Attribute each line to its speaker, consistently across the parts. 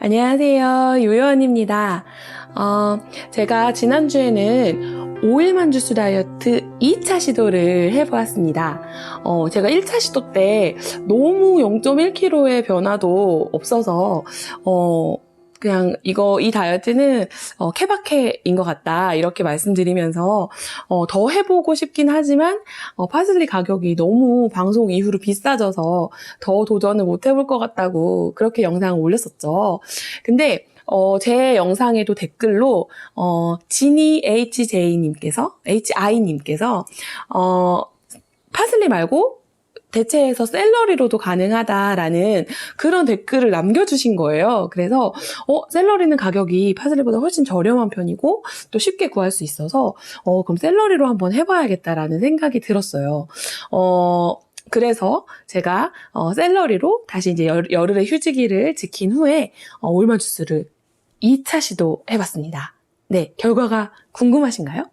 Speaker 1: 안녕하세요. 요요원입니다. 어, 제가 지난주에는 5일만 주스 다이어트 2차 시도를 해보았습니다. 어, 제가 1차 시도 때 너무 0.1kg의 변화도 없어서, 어, 그냥 이거 이 다이어트는 어, 케바케인 것 같다 이렇게 말씀드리면서 어, 더 해보고 싶긴 하지만 어, 파슬리 가격이 너무 방송 이후로 비싸져서 더 도전을 못 해볼 것 같다고 그렇게 영상을 올렸었죠. 근데 어, 제 영상에도 댓글로 어, 지니 HJ님께서 HI님께서 어, 파슬리 말고 대체해서 샐러리로도 가능하다라는 그런 댓글을 남겨주신 거예요. 그래서 어, 샐러리는 가격이 파슬리보다 훨씬 저렴한 편이고 또 쉽게 구할 수 있어서 어, 그럼 샐러리로 한번 해봐야겠다라는 생각이 들었어요. 어, 그래서 제가 어, 샐러리로 다시 이제 열, 열흘의 휴지기를 지킨 후에 어, 올마 주스를 2차 시도 해봤습니다. 네, 결과가 궁금하신가요?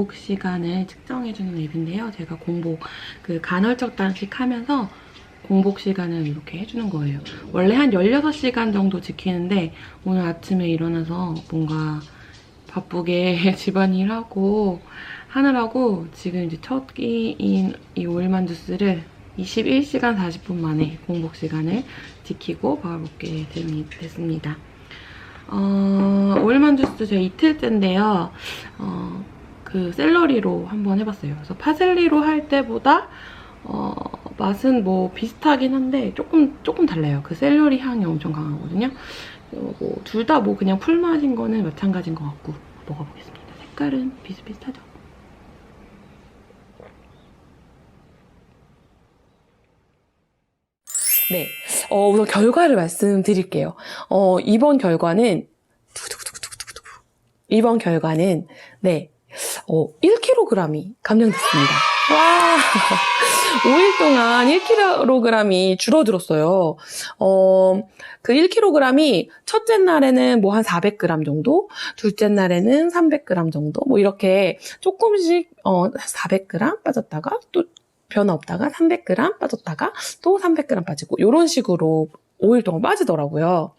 Speaker 1: 공복 시간을 측정해주는 앱인데요. 제가 공복, 그 간헐적 단식 하면서 공복 시간을 이렇게 해주는 거예요. 원래 한 16시간 정도 지키는데 오늘 아침에 일어나서 뭔가 바쁘게 집안일하고 하느라고 지금 이제 첫 끼인 이 오일만 주스를 21시간 40분 만에 공복 시간을 지키고 바로 먹게 됐습니다. 어, 오일만 주스 제 이틀째인데요. 어, 그 샐러리로 한번 해봤어요. 그래서 파슬리로 할 때보다 어, 맛은 뭐 비슷하긴 한데 조금 조금 달라요. 그 샐러리 향이 엄청 강하거든요. 뭐, 둘다 뭐 그냥 풀맛인 거는 마찬가지인 것 같고 먹어보겠습니다. 색깔은 비슷비슷하죠. 네, 어, 우선 결과를 말씀드릴게요. 어, 이번 결과는. 이번 결과는 네, 어, 1kg이 감량됐습니다. 와, 5일 동안 1kg이 줄어들었어요. 어, 그 1kg이 첫째 날에는 뭐 한 400g 정도, 둘째 날에는 300g 정도, 뭐 이렇게 조금씩 어, 400g 빠졌다가 또 변화 없다가 300g 빠졌다가 또 300g 빠지고 이런 식으로 5일 동안 빠지더라고요.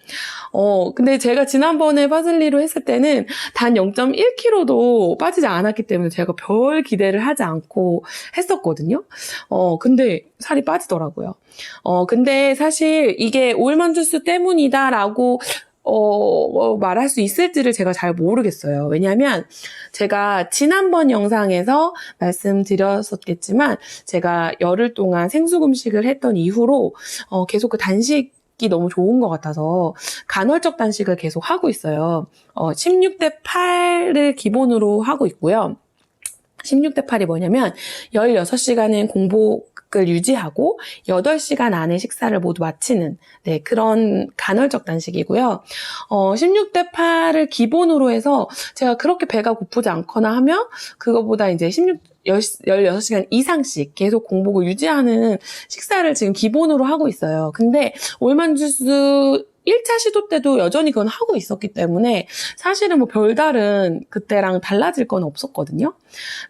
Speaker 1: 어, 근데 제가 지난번에 파슬리로 했을 때는 단 0.1kg도 빠지지 않았기 때문에 제가 별 기대를 하지 않고 했었거든요. 어, 근데 살이 빠지더라고요. 어, 근데 사실 이게 오일만 주스 때문이다라고 어, 어, 말할 수 있을지를 제가 잘 모르겠어요. 왜냐면 제가 지난번 영상에서 말씀드렸었겠지만 제가 열흘 동안 생수 금식을 했던 이후로 어, 계속 그 단식 이 너무 좋은 것 같아서 간헐적 단식을 계속 하고 있어요. 어, 16대 8을 기본으로 하고 있고요. 16대 8이 뭐냐면 16시간은 공복을 유지하고 8시간 안에 식사를 모두 마치는 네, 그런 간헐적 단식이고요. 어, 16대 8을 기본으로 해서 제가 그렇게 배가 고프지 않거나 하면 그거보다 이제 16 16시간 이상씩 계속 공복을 유지하는 식사를 지금 기본으로 하고 있어요. 근데 올만 주스 1차 시도 때도 여전히 그건 하고 있었기 때문에 사실은 뭐 별다른 그때랑 달라질 건 없었거든요.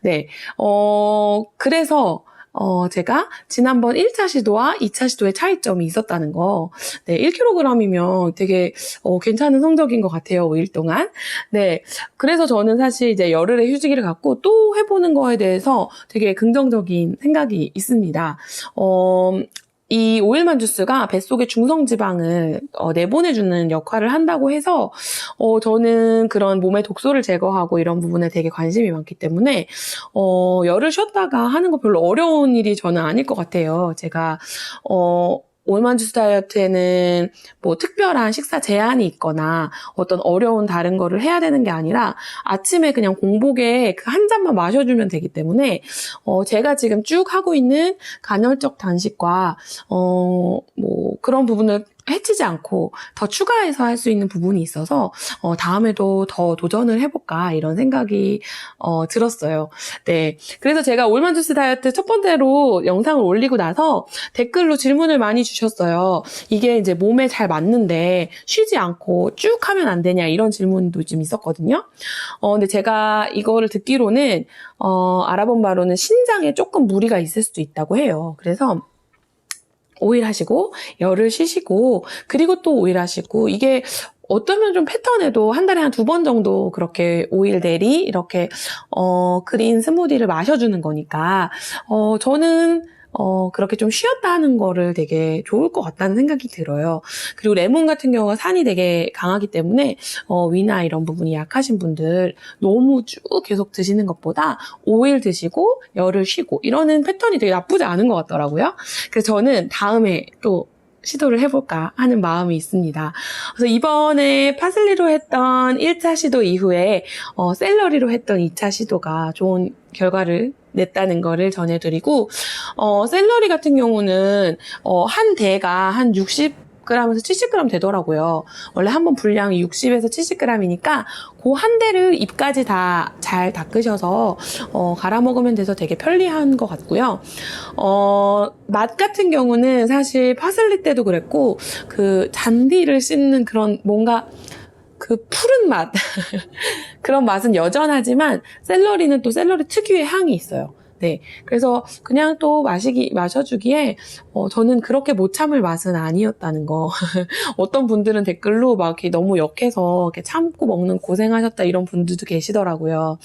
Speaker 1: 네. 어, 그래서 어, 제가 지난번 1차 시도와 2차 시도의 차이점이 있었다는 거. 네, 1kg이면 되게 어, 괜찮은 성적인 것 같아요. 5일 동안. 네. 그래서 저는 사실 이제 열흘의 휴지기를 갖고 또 해보는 거에 대해서 되게 긍정적인 생각이 있습니다. 어, 이 오일만 주스가 뱃속의 중성지방을 어, 내보내주는 역할을 한다고 해서 어, 저는 그런 몸의 독소를 제거하고 이런 부분에 되게 관심이 많기 때문에 어, 열을 쉬었다가 하는 거 별로 어려운 일이 저는 아닐 것 같아요. 제가 어, 오일만 주스 다이어트에는 뭐 특별한 식사 제한이 있거나 어떤 어려운 다른 거를 해야 되는 게 아니라 아침에 그냥 공복에 그 한 잔만 마셔주면 되기 때문에 어, 제가 지금 쭉 하고 있는 간헐적 단식과 어, 뭐 그런 부분을 해치지 않고 더 추가해서 할 수 있는 부분이 있어서 어, 다음에도 더 도전을 해볼까 이런 생각이 어, 들었어요. 네, 그래서 제가 올만 주스 다이어트 첫 번째로 영상을 올리고 나서 댓글로 질문을 많이 주셨어요. 이게 이제 몸에 잘 맞는데 쉬지 않고 쭉 하면 안 되냐 이런 질문도 좀 있었거든요. 어, 근데 제가 이거를 듣기로는 어, 알아본 바로는 신장에 조금 무리가 있을 수도 있다고 해요. 그래서 5일 하시고 열을 쉬시고 그리고 또 5일 하시고 이게 어쩌면 좀 패턴에도 한 달에 한 두 번 정도 그렇게 오일 대리 이렇게 어 그린 스무디를 마셔주는 거니까 어 저는 어, 그렇게 좀 쉬었다 하는 거를 되게 좋을 것 같다는 생각이 들어요. 그리고 레몬 같은 경우가 산이 되게 강하기 때문에, 어, 위나 이런 부분이 약하신 분들 너무 쭉 계속 드시는 것보다 5일 드시고 열을 쉬고 이러는 패턴이 되게 나쁘지 않은 것 같더라고요. 그래서 저는 다음에 또 시도를 해볼까 하는 마음이 있습니다. 그래서 이번에 파슬리로 했던 1차 시도 이후에 어, 샐러리로 했던 2차 시도가 좋은 결과를 냈다는 거를 전해드리고 어, 샐러리 같은 경우는 어, 한 대가 한 60, g에서 70g 되더라고요. 원래 한 번 분량이 60에서 70g이니까 그 한 대를 입까지 다 잘 닦으셔서 어, 갈아 먹으면 돼서 되게 편리한 것 같고요. 어, 맛 같은 경우는 사실 파슬리 때도 그랬고 그 잔디를 씻는 그런 뭔가 그 푸른 맛 그런 맛은 여전하지만 샐러리는 또 샐러리 특유의 향이 있어요. 네. 그래서 그냥 또 마시기, 마셔주기에, 어, 저는 그렇게 못 참을 맛은 아니었다는 거. 어떤 분들은 댓글로 막 이렇게 너무 역해서 이렇게 참고 먹는 고생하셨다 이런 분들도 계시더라고요.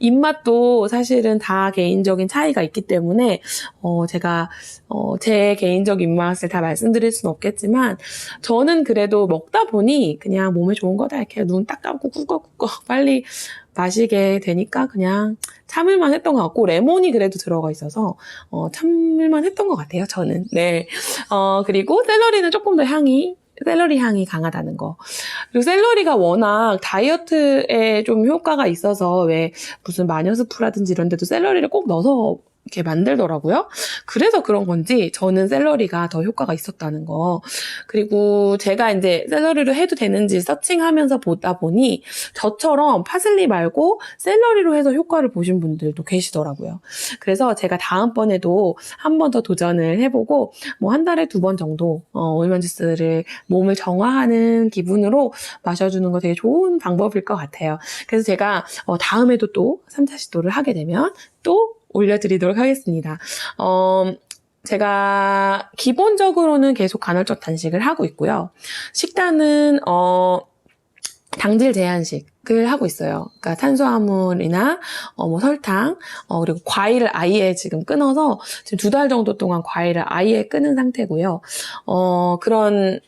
Speaker 1: 입맛도 사실은 다 개인적인 차이가 있기 때문에, 어, 제가, 어, 제 개인적 입맛을 다 말씀드릴 수는 없겠지만, 저는 그래도 먹다 보니 그냥 몸에 좋은 거다 이렇게 눈 딱 감고 꿀꺽꿀꺽 빨리 마시게 되니까 그냥 참을만 했던 것 같고 레몬이 그래도 들어가 있어서 어, 참을만 했던 것 같아요 저는 네 어, 그리고 샐러리는 조금 더 향이 샐러리 향이 강하다는 거. 그리고 샐러리가 워낙 다이어트에 좀 효과가 있어서 왜 무슨 마녀스프라든지 이런 데도 샐러리를 꼭 넣어서 이렇게 만들더라고요. 그래서 그런 건지 저는 샐러리가 더 효과가 있었다는 거. 그리고 제가 이제 샐러리로 해도 되는지 서칭하면서 보다 보니 저처럼 파슬리 말고 샐러리로 해서 효과를 보신 분들도 계시더라고요. 그래서 제가 다음번에도 한 번 더 도전을 해보고 뭐 한 달에 두 번 정도 어, 주스를 몸을 정화하는 기분으로 마셔주는 거 되게 좋은 방법일 것 같아요. 그래서 제가 어, 다음에도 또 3차 시도를 하게 되면 또 올려드리도록 하겠습니다. 어, 제가 기본적으로는 계속 간헐적 단식을 하고 있고요. 식단은 어, 당질 제한식을 하고 있어요. 그러니까 탄수화물이나 어, 뭐 설탕 어, 그리고 과일을 아예 지금 끊어서 지금 두 달 정도 동안 과일을 아예 끊은 상태고요. 어, 그런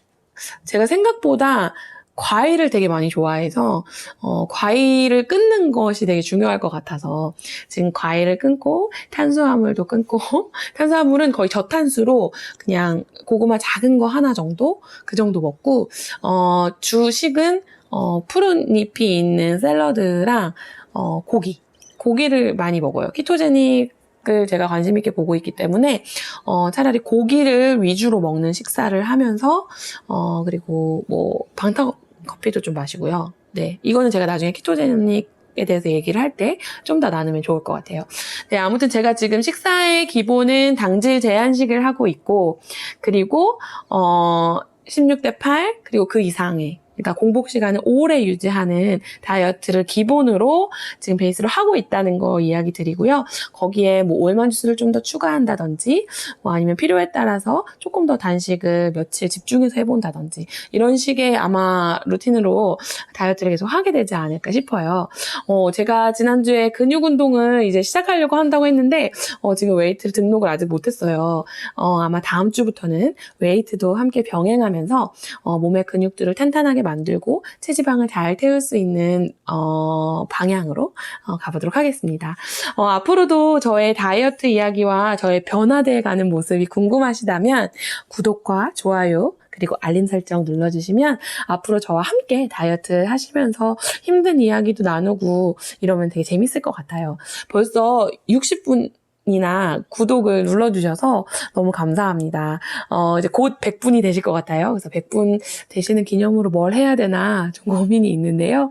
Speaker 1: 제가 생각보다 과일을 되게 많이 좋아해서 어, 과일을 끊는 것이 되게 중요할 것 같아서 지금 과일을 끊고 탄수화물도 끊고 탄수화물은 거의 저탄수로 그냥 고구마 작은 거 하나 정도 그 정도 먹고 어, 주식은 어, 푸른 잎이 있는 샐러드랑 어, 고기 고기를 많이 먹어요. 키토제닉 을 제가 관심 있게 보고 있기 때문에 어, 차라리 고기를 위주로 먹는 식사를 하면서 어, 그리고 뭐 방탄 커피도 좀 마시고요. 네, 이거는 제가 나중에 키토제닉 에 대해서 얘기를 할 때 좀 더 나누면 좋을 것 같아요. 네, 아무튼 제가 지금 식사의 기본은 당질 제한식을 하고 있고, 그리고, 어, 16대 8, 그리고 그 이상의 그러니까 공복 시간을 오래 유지하는 다이어트를 기본으로 지금 베이스로 하고 있다는 거 이야기 드리고요. 거기에 뭐 오일만 주스를 좀 더 추가한다든지, 뭐 아니면 필요에 따라서 조금 더 단식을 며칠 집중해서 해본다든지, 이런 식의 아마 루틴으로 다이어트를 계속 하게 되지 않을까 싶어요. 어, 제가 지난주에 근육 운동을 이제 시작하려고 한다고 했는데, 어, 지금 웨이트를 등록을 아직 못했어요. 어, 아마 다음 주부터는 웨이트도 함께 병행하면서, 어, 몸의 근육들을 탄탄하게 만들고, 체지방을 잘 태울 수 있는, 어, 방향으로, 어, 가보도록 하겠습니다. 어, 앞으로도 저의 다이어트 이야기와 저의 변화되어 가는 모습이 궁금하시다면, 구독과 좋아요, 그리고 알림 설정 눌러주시면 앞으로 저와 함께 다이어트 하시면서 힘든 이야기도 나누고 이러면 되게 재밌을 것 같아요. 벌써 60분 이나 구독을 눌러주셔서 너무 감사합니다. 어, 이제 곧 100분이 되실 것 같아요. 그래서 100분 되시는 기념으로 뭘 해야 되나 좀 고민이 있는데요.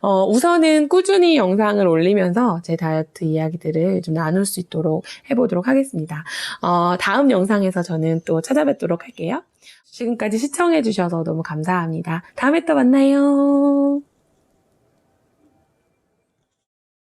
Speaker 1: 어, 우선은 꾸준히 영상을 올리면서 제 다이어트 이야기들을 좀 나눌 수 있도록 해보도록 하겠습니다. 어, 다음 영상에서 저는 또 찾아뵙도록 할게요. 지금까지 시청해주셔서 너무 감사합니다. 다음에 또 만나요.